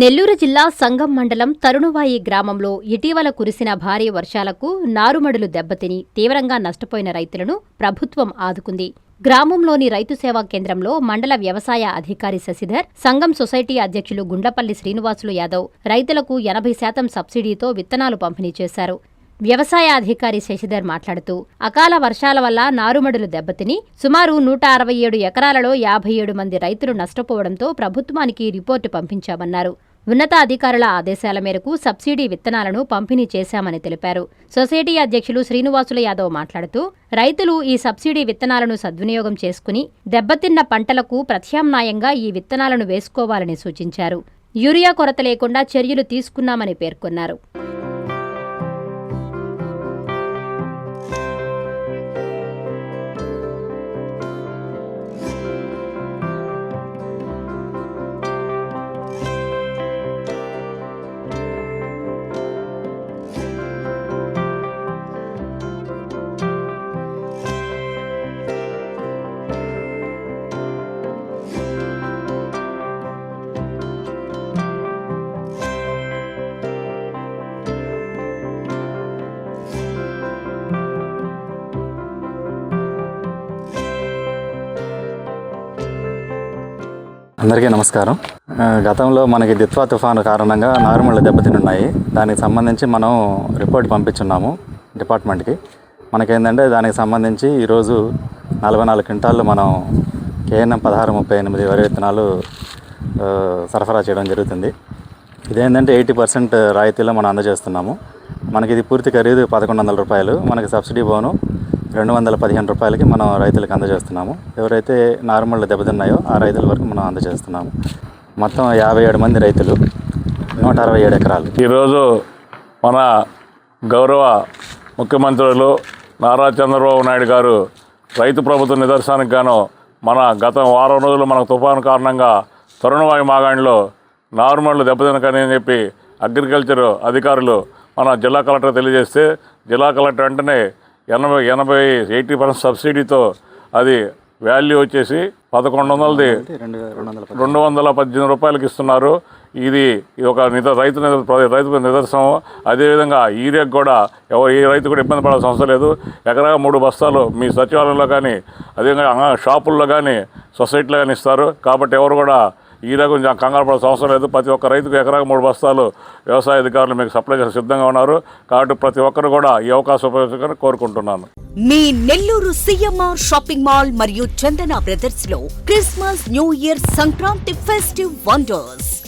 నెల్లూరు జిల్లా సంగం మండలం తరుణువాయి గ్రామంలో ఇటీవల కురిసిన భారీ వర్షాలకు నారుమడులు దెబ్బతిని తీవ్రంగా నష్టపోయిన రైతులను ప్రభుత్వం ఆదుకుంది. గ్రామంలోని రైతు సేవా కేంద్రంలో మండల వ్యవసాయ అధికారి శశిధర్ సంఘం సొసైటీ అధ్యక్షులు గుండ్లపల్లి శ్రీనివాసులు యాదవ్ రైతులకు ఎనభై శాతం సబ్సిడీతో విత్తనాలు పంపిణీ చేశారు. వ్యవసాయ అధికారి శశిధర్ మాట్లాడుతూ అకాల వర్షాల వల్ల నారుమడులు దెబ్బతిని సుమారు నూట అరవై ఏడు ఎకరాలలో యాభై ఏడు మంది రైతులు నష్టపోవడంతో ప్రభుత్వానికి రిపోర్టు పంపించామన్నారు. ఉన్నతాధికారుల ఆదేశాల మేరకు సబ్సిడీ విత్తనాలను పంపిణీ చేశామని తెలిపారు. సొసైటీ అధ్యక్షులు శ్రీనివాసుల యాదవ్ మాట్లాడుతూ రైతులు ఈ సబ్సిడీ విత్తనాలను సద్వినియోగం చేసుకుని దెబ్బతిన్న పంటలకు ప్రత్యామ్నాయంగా ఈ విత్తనాలను వేసుకోవాలని సూచించారు. యూరియా కొరత లేకుండా చర్యలు తీసుకున్నామని పేర్కొన్నారు. అందరికీ నమస్కారం. గతంలో మనకి దిత్వా తుఫాను కారణంగా నారుమళ్ళు దెబ్బతినున్నాయి. దానికి సంబంధించి మనం రిపోర్ట్ పంపించున్నాము డిపార్ట్మెంట్కి. మనకేంటంటే దానికి సంబంధించి ఈరోజు నలభై నాలుగు క్వింటాళ్ళు మనం కేఎన్ఎం పదహారు ముప్పై ఎనిమిది వరి విత్తనాలు సరఫరా చేయడం జరుగుతుంది. ఇదేంటంటే ఎయిటీ పర్సెంట్ రాయితీలో మనం అందజేస్తున్నాము. మనకి ఇది పూర్తి ఖరీదు పదకొండు వందల రూపాయలు. మనకి సబ్సిడీ బోను రెండు వందల పదిహేను రూపాయలకి మనం రైతులకు అందజేస్తున్నాము. ఎవరైతే నార్మల్ దెబ్బతిన్నాయో ఆ రైతుల వరకు మనం అందజేస్తున్నాము. మొత్తం యాభై ఏడు మంది రైతులు నూట అరవై ఏడు ఎకరాలు. ఈరోజు మన గౌరవ ముఖ్యమంత్రులు నారా చంద్రబాబు నాయుడు గారు రైతు ప్రభుత్వ నిదర్శనానికి గాను మన గత వారం రోజులు మనకు తుఫాను కారణంగా తరుణవాయు మాగాణిలో నార్మల్ దెబ్బతినకని చెప్పి అగ్రికల్చర్ అధికారులు మన జిల్లా కలెక్టర్ తెలియజేస్తే జిల్లా కలెక్టర్ వెంటనే ఎనభై ఎనభై ఎయిటీ పర్సెంట్ సబ్సిడీతో అది వాల్యూ వచ్చేసి పదకొండు వందలది రెండు వందల పద్దెనిమిది. రూపాయలకి ఇస్తున్నారు. ఇది ఒక నిద రైతు రైతు నిదర్శనం. అదేవిధంగా యూరియాకి కూడా ఎవరు ఏ రైతు కూడా ఇబ్బంది పడాల్సిన అవసరం లేదు. ఎకరా మూడు బస్తాలు మీ సచివాలయంలో కానీ అదేవిధంగా షాపుల్లో కానీ సొసైటీలో కానీ ఇస్తారు. కాబట్టి ఎవరు కూడా ఈ కొంచెం కంగారు పడాల్సిన అవసరం లేదు. ప్రతి ఒక్క రైతుకు ఎకరాకు మూడు బస్తాలు వ్యవసాయ అధికారులు మీకు సప్లై చేసి సిద్ధంగా ఉన్నారు. కాబట్టి ప్రతి ఒక్కరు కూడా ఈ అవకాశం ఉపయోగించుకొని కోరుకుంటున్నాను. మీ నెల్లూరు సిఎంఆర్ షాపింగ్ మాల్ మరియు Chandana బ్రదర్స్లో Christmas new year Sankranti festive wonders.